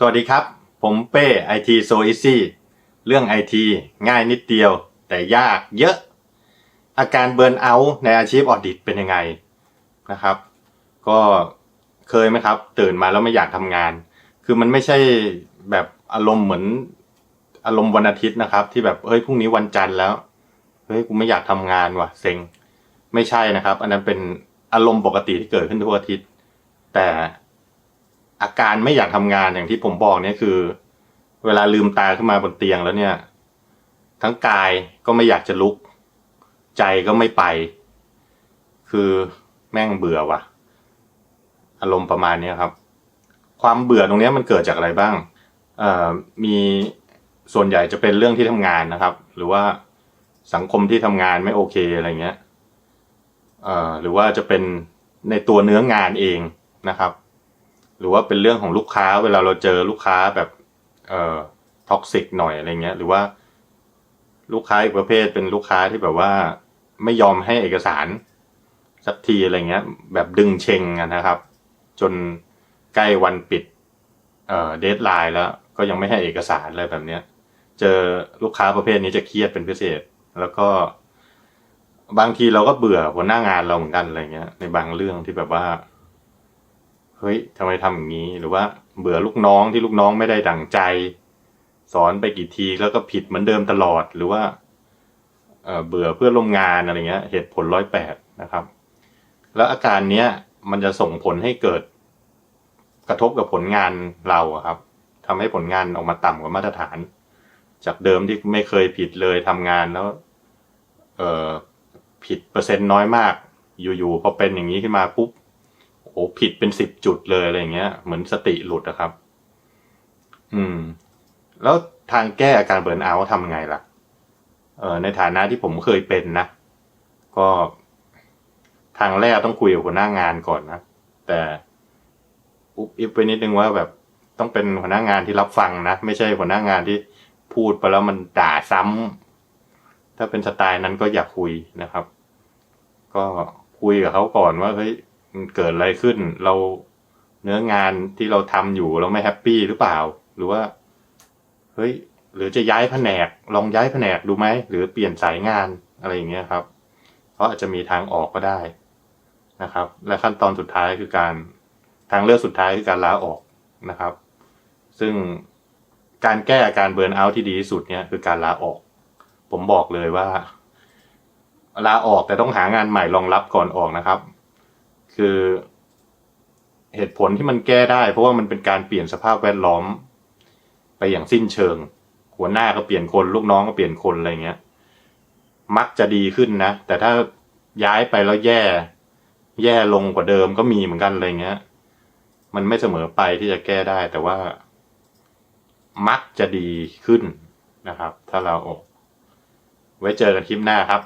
สวัสดีครับ ผมเป้ IT So Easy เรื่อง IT ง่ายนิดเดียว แต่ยากเยอะ อาการเบิร์นเอาท์ในอาชีพออดิตเป็นยังไงนะครับ ก็เคยไหมครับ ตื่นมาแล้วไม่อยากทำงาน คือมันไม่ใช่แบบอารมณ์เหมือนอารมณ์วันอาทิตย์นะครับ ที่แบบเฮ้ยพรุ่งนี้วันจันทร์แล้วเฮ้ยกูไม่อยากทำงานว่ะเซ็งไม่ใช่นะครับ อันนั้นเป็นอารมณ์ปกติที่เกิดขึ้นทุกอาทิตย์ แต่ อาการไม่อยากทำงานอย่างที่ผมบอกเนี่ยคือ เวลาลืมตาขึ้นมาบนเตียงแล้วเนี่ย ทั้งกายก็ไม่อยากจะลุก ใจก็ไม่ไป คือแม่งเบื่อว่ะ อารมณ์ประมาณนี้ครับ ความเบื่อตรงนี้มันเกิดจากอะไรบ้างมีส่วนใหญ่จะเป็นเรื่องที่ทำงานนะครับ หรือว่าสังคมที่ทำงานไม่โอเคอะไรเงี้ยหรือว่าจะเป็นในตัวเนื้องานเองนะครับ หรือว่าเป็นเรื่องของลูกค้าเวลาเราเจอลูกค้าแบบเอ่อท็อกซิกหน่อยอะไรเงี้ย หรือว่าลูกค้าอีกประเภทเป็นลูกค้าที่แบบว่าไม่ยอมให้เอกสาร สักทีอะไรเงี้ย แบบดึงเชงนะครับ จนใกล้วันปิดเอ่อเดทไลน์แล้ว ก็ยังไม่ให้เอกสารอะไรแบบเนี้ย เจอลูกค้าประเภทนี้จะเครียดเป็นพิเศษ แล้วก็ บางทีเราก็เบื่อหัวหน้างานเราเหมือนกันอะไรเงี้ย ในบางเรื่องที่แบบว่า เฮ้ยทำไมทำอย่างนี้หรือว่าเบื่อลูกน้องที่ลูกน้องไม่ได้ดั่งใจ สอนไปกี่ทีแล้วก็ผิดเหมือนเดิมตลอดหรือว่าเบื่อเพื่อนร่วมงานอะไรเงี้ย เหตุผลร้อยแปดนะครับ แล้วอาการเนี้ยมันจะส่งผลให้เกิดกระทบกับผลงานเราครับทำให้ผลงานออกมาต่ำกว่ามาตรฐาน จากเดิมที่ไม่เคยผิดเลยทำงานแล้วเออผิดเปอร์เซ็นต์น้อยมาก อยู่ๆพอเป็นอย่างนี้ขึ้นมาปุ๊บ อ้ผิดเป็นสิบจุดเลยอะไรอย่างเงี้ย เหมือนสติหลุดนะครับ อืม แล้วทางแก้อาการเบิร์นเอาท์ทำไงล่ะ เออในฐานะที่ผมเคยเป็นนะ ก็ทางแรกต้องคุยกับหัวหน้างานก่อนนะ แต่อุบอิบไปนิดนึงว่าแบบต้องเป็นหัวหน้างานที่รับฟังนะ ไม่ใช่หัวหน้างานที่พูดไปแล้วมันด่าซ้ำถ้าเป็นสไตล์นั้นก็อย่าคุยนะครับ ก็คุยกับเขาก่อนว่าเฮ้ย มันเกิดอะไรขึ้น เราเนื้องานที่เราทำอยู่เราไม่แฮปปี้หรือเปล่า หรือว่า เฮ้ย หรือจะย้ายแผนก ลองย้ายแผนกดูไหม หรือเปลี่ยนสายงานอะไรอย่างเงี้ยครับเพราะอาจจะมีทางออกก็ได้นะครับ และขั้นตอนสุดท้ายคือการทางเลือกสุดท้ายคือการลาออกนะครับ ซึ่งการแก้อาการเบิร์นเอาท์ที่ดีที่สุดเนี่ยคือการลาออก ผมบอกเลยว่าลาออกแต่ต้องหางานใหม่รองรับก่อนออกนะครับ คือ เหตุผลที่มันแก้ได้ เพราะว่ามันเป็นการเปลี่ยนสภาพแวดล้อม ไปอย่างสิ้นเชิง หัวหน้าก็เปลี่ยนคนลูกน้องก็เปลี่ยนคนอะไรเงี้ย มักจะดีขึ้นนะ แต่ถ้าย้ายไปแล้วแย่ แย่ลงกว่าเดิมก็มีเหมือนกันอะไรเงี้ย มันไม่เสมอไปที่จะแก้ได้ แต่ว่า มักจะดีขึ้นนะครับ ถ้าเราออกไว้เจอกันคลิปหน้าครับ